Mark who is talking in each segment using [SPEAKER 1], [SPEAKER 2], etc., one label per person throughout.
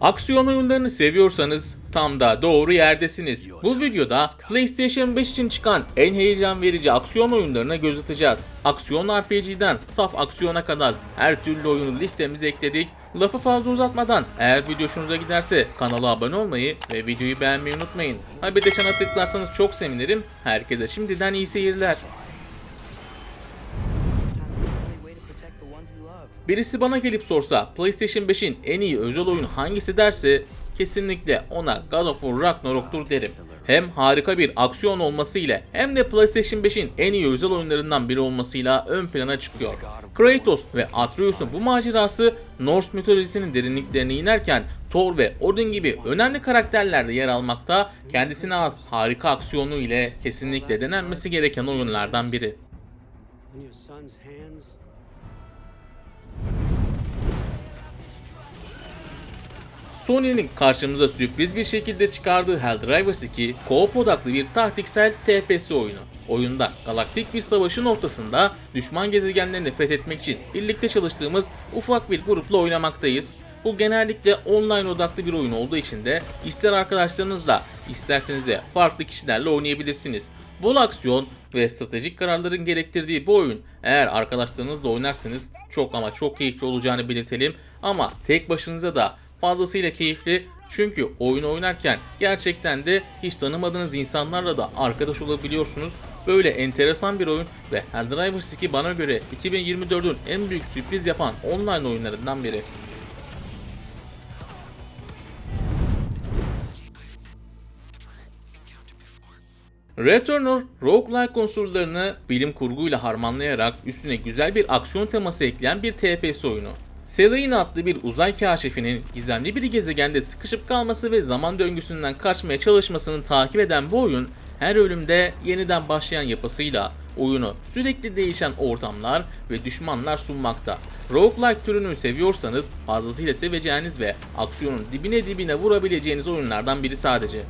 [SPEAKER 1] Aksiyon oyunlarını seviyorsanız tam da doğru yerdesiniz. Bu videoda PlayStation 5 için çıkan en heyecan verici aksiyon oyunlarına göz atacağız. Aksiyon RPG'den saf aksiyona kadar her türlü oyunu listemize ekledik. Lafı fazla uzatmadan eğer video hoşunuza giderse kanala abone olmayı ve videoyu beğenmeyi unutmayın. Ha bir de çana tıklarsanız çok sevinirim. Herkese şimdiden iyi seyirler. Birisi bana gelip sorsa PlayStation 5'in en iyi özel oyunu hangisi derse kesinlikle ona God of War Ragnarok'tur derim. Hem harika bir aksiyon olması ile hem de PlayStation 5'in en iyi özel oyunlarından biri olmasıyla ön plana çıkıyor. Kratos ve Atreus'un bu macerası Norse mitolojisinin derinliklerine inerken Thor ve Odin gibi önemli karakterlerde yer almakta kendisine az harika aksiyonu ile kesinlikle denenmesi gereken oyunlardan biri. Sony'nin karşımıza sürpriz bir şekilde çıkardığı Helldivers 2, co-op odaklı bir taktiksel TPS oyunu. Oyunda galaktik bir savaşın ortasında düşman gezegenlerini fethetmek için birlikte çalıştığımız ufak bir grupla oynamaktayız. Bu genellikle online odaklı bir oyun olduğu için de ister arkadaşlarınızla isterseniz de farklı kişilerle oynayabilirsiniz. Bol aksiyon ve stratejik kararların gerektirdiği bu oyun eğer arkadaşlarınızla oynarsanız çok ama çok keyifli olacağını belirtelim. Ama tek başınıza da fazlasıyla keyifli çünkü oyun oynarken gerçekten de hiç tanımadığınız insanlarla da arkadaş olabiliyorsunuz. Böyle enteresan bir oyun ve Helldivers 2 bana göre 2024'ün en büyük sürpriz yapan online oyunlarından biri. Returnal, roguelike unsurlarını bilim kurguyla harmanlayarak üstüne güzel bir aksiyon teması ekleyen bir TPS oyunu. Selene adlı bir uzay kaşifinin gizemli bir gezegende sıkışıp kalması ve zaman döngüsünden kaçmaya çalışmasını takip eden bu oyun, her ölümde yeniden başlayan yapısıyla oyunu sürekli değişen ortamlar ve düşmanlar sunmakta. Roguelike türünü seviyorsanız fazlasıyla seveceğiniz ve aksiyonun dibine dibine vurabileceğiniz oyunlardan biri sadece.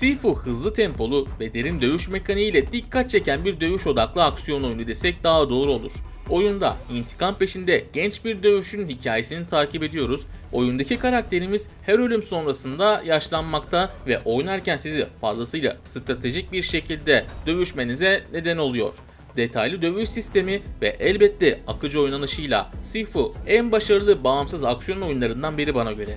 [SPEAKER 1] Sifu hızlı tempolu ve derin dövüş mekaniğiyle dikkat çeken bir dövüş odaklı aksiyon oyunu desek daha doğru olur. Oyunda intikam peşinde genç bir dövüşün hikayesini takip ediyoruz. Oyundaki karakterimiz her ölüm sonrasında yaşlanmakta ve oynarken sizi fazlasıyla stratejik bir şekilde dövüşmenize neden oluyor. Detaylı dövüş sistemi ve elbette akıcı oynanışıyla Sifu en başarılı bağımsız aksiyon oyunlarından biri bana göre.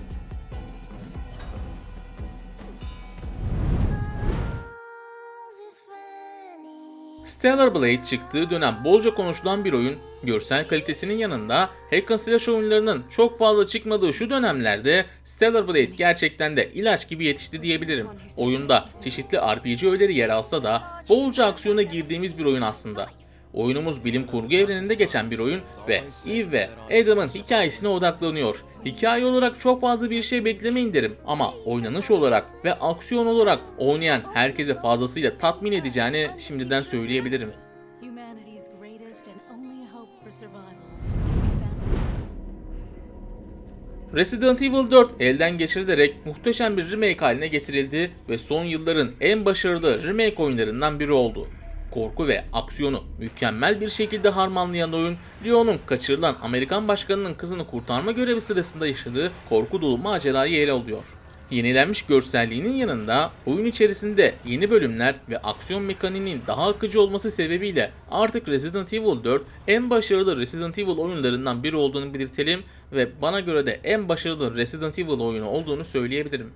[SPEAKER 1] Stellar Blade çıktığı dönem bolca konuşulan bir oyun, görsel kalitesinin yanında hack and slash oyunlarının çok fazla çıkmadığı şu dönemlerde Stellar Blade gerçekten de ilaç gibi yetişti diyebilirim. Oyunda çeşitli RPG öğeleri yer alsa da bolca aksiyona girdiğimiz bir oyun aslında. Oyunumuz bilim kurgu evreninde geçen bir oyun ve Eve ve Adam'ın hikayesine odaklanıyor. Hikaye olarak çok fazla bir şey beklemeyin derim ama oynanış olarak ve aksiyon olarak oynayan herkese fazlasıyla tatmin edeceğini şimdiden söyleyebilirim. Resident Evil 4 elden geçirilerek muhteşem bir remake haline getirildi ve son yılların en başarılı remake oyunlarından biri oldu. Korku ve aksiyonu mükemmel bir şekilde harmanlayan oyun, Leon'un kaçırılan Amerikan başkanının kızını kurtarma görevi sırasında yaşadığı korku dolu macerayı ele alıyor. Yenilenmiş görselliğinin yanında oyun içerisinde yeni bölümler ve aksiyon mekaniğinin daha akıcı olması sebebiyle artık Resident Evil 4 en başarılı Resident Evil oyunlarından biri olduğunu belirtelim ve bana göre de en başarılı Resident Evil oyunu olduğunu söyleyebilirim.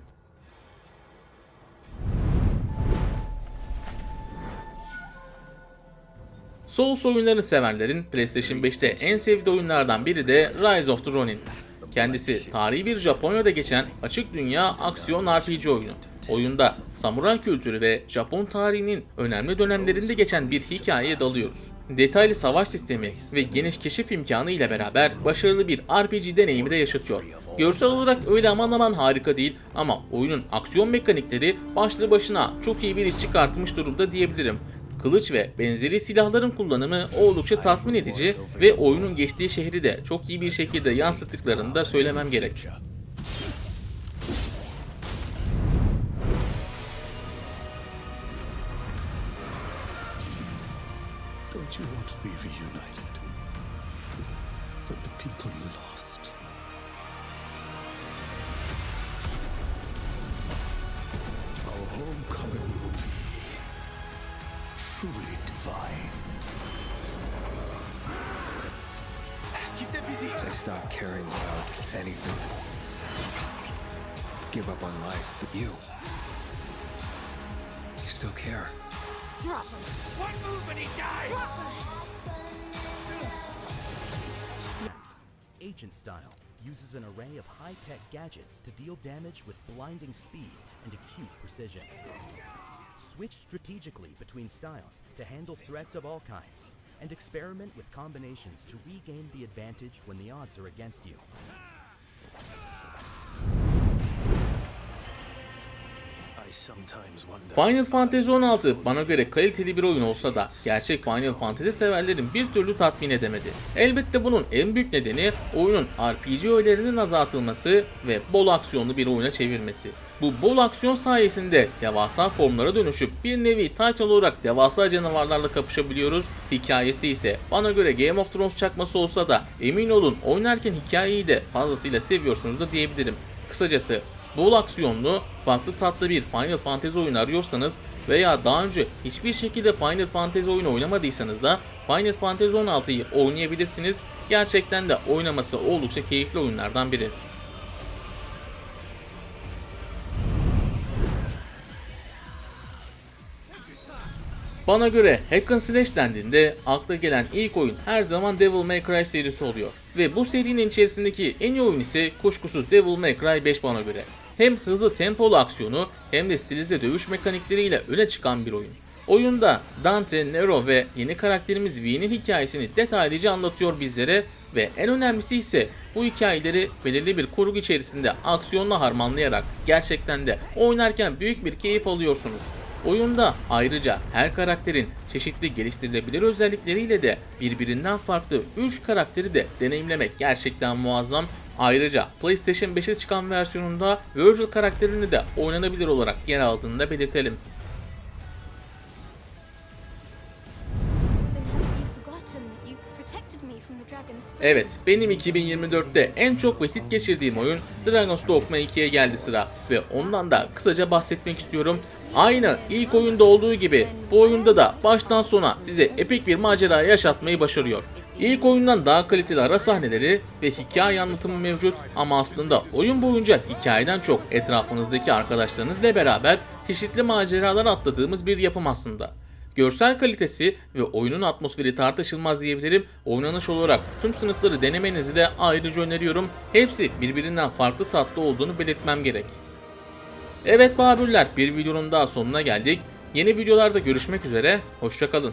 [SPEAKER 1] Souls oyunlarını sevenlerin PlayStation 5'te en sevdiği oyunlardan biri de Rise of the Ronin. Kendisi tarihi bir Japonya'da geçen açık dünya aksiyon RPG oyunu. Oyunda samuray kültürü ve Japon tarihinin önemli dönemlerinde geçen bir hikayeye dalıyoruz. Detaylı savaş sistemi ve geniş keşif imkanı ile beraber başarılı bir RPG deneyimi de yaşatıyor. Görsel olarak öyle aman aman harika değil ama oyunun aksiyon mekanikleri başlı başına çok iyi bir iş çıkartmış durumda diyebilirim. Kılıç ve benzeri silahların kullanımı oldukça tatmin edici ve oyunun geçtiği şehri de çok iyi bir şekilde yansıttıklarını da söylemem gerek.
[SPEAKER 2] Don't you want to be reunited with the people
[SPEAKER 3] I stopped caring about anything. Give up on life, but you. You still care.
[SPEAKER 4] Drop him. One move and he dies. Drop him.
[SPEAKER 5] Agent Style uses an array of high-tech gadgets to deal damage with blinding speed and acute precision. Switch strategically between styles to handle threats of all kinds, and experiment with combinations to regain the advantage when the odds are against you.
[SPEAKER 1] Final Fantasy 16 bana göre kaliteli bir oyun olsa da gerçek Final Fantasy severlerin bir türlü tatmin edemedi. Elbette bunun en büyük nedeni oyunun RPG öğelerinin azaltılması ve bol aksiyonlu bir oyuna çevirmesi. Bu bol aksiyon sayesinde devasa formlara dönüşüp bir nevi Titan olarak devasa canavarlarla kapışabiliyoruz. Hikayesi ise bana göre Game of Thrones çakması olsa da emin olun oynarken hikayeyi de fazlasıyla seviyorsunuz da diyebilirim. Kısacası bol aksiyonlu, farklı tatlı bir Final Fantasy oyunu arıyorsanız veya daha önce hiçbir şekilde Final Fantasy oyunu oynamadıysanız da Final Fantasy 16'yı oynayabilirsiniz. Gerçekten de oynaması oldukça keyifli oyunlardan biri. Bana göre hack and slash dendiğinde akla gelen ilk oyun her zaman Devil May Cry serisi oluyor. Ve bu serinin içerisindeki en iyi oyun ise kuşkusuz Devil May Cry 5 bana göre. Hem hızlı tempolu aksiyonu hem de stilize dövüş mekanikleriyle öne çıkan bir oyun. Oyunda Dante, Nero ve yeni karakterimiz V'nin hikayesini detaylıca anlatıyor bizlere ve en önemlisi ise bu hikayeleri belirli bir kurgu içerisinde aksiyonla harmanlayarak gerçekten de oynarken büyük bir keyif alıyorsunuz. Oyunda ayrıca her karakterin çeşitli geliştirilebilir özellikleriyle de birbirinden farklı 3 karakteri de deneyimlemek gerçekten muazzam. Ayrıca PlayStation 5'e çıkan versiyonunda Virgil karakterini de oynanabilir olarak yer aldığını da belirtelim. Evet, benim 2024'te en çok vakit geçirdiğim oyun Dragon's Dogma 2'ye geldi sıra ve ondan da kısaca bahsetmek istiyorum. Aynı ilk oyunda olduğu gibi bu oyunda da baştan sona size epik bir macera yaşatmayı başarıyor. İlk oyundan daha kaliteli ara sahneleri ve hikaye anlatımı mevcut ama aslında oyun boyunca hikayeden çok etrafınızdaki arkadaşlarınızla beraber çeşitli maceralar atladığımız bir yapım aslında. Görsel kalitesi ve oyunun atmosferi tartışılmaz diyebilirim. Oynanış olarak tüm sınıfları denemenizi de ayrıca öneriyorum. Hepsi birbirinden farklı tatlı olduğunu belirtmem gerek. Evet Babürler bir videonun daha sonuna geldik. Yeni videolarda görüşmek üzere, hoşçakalın.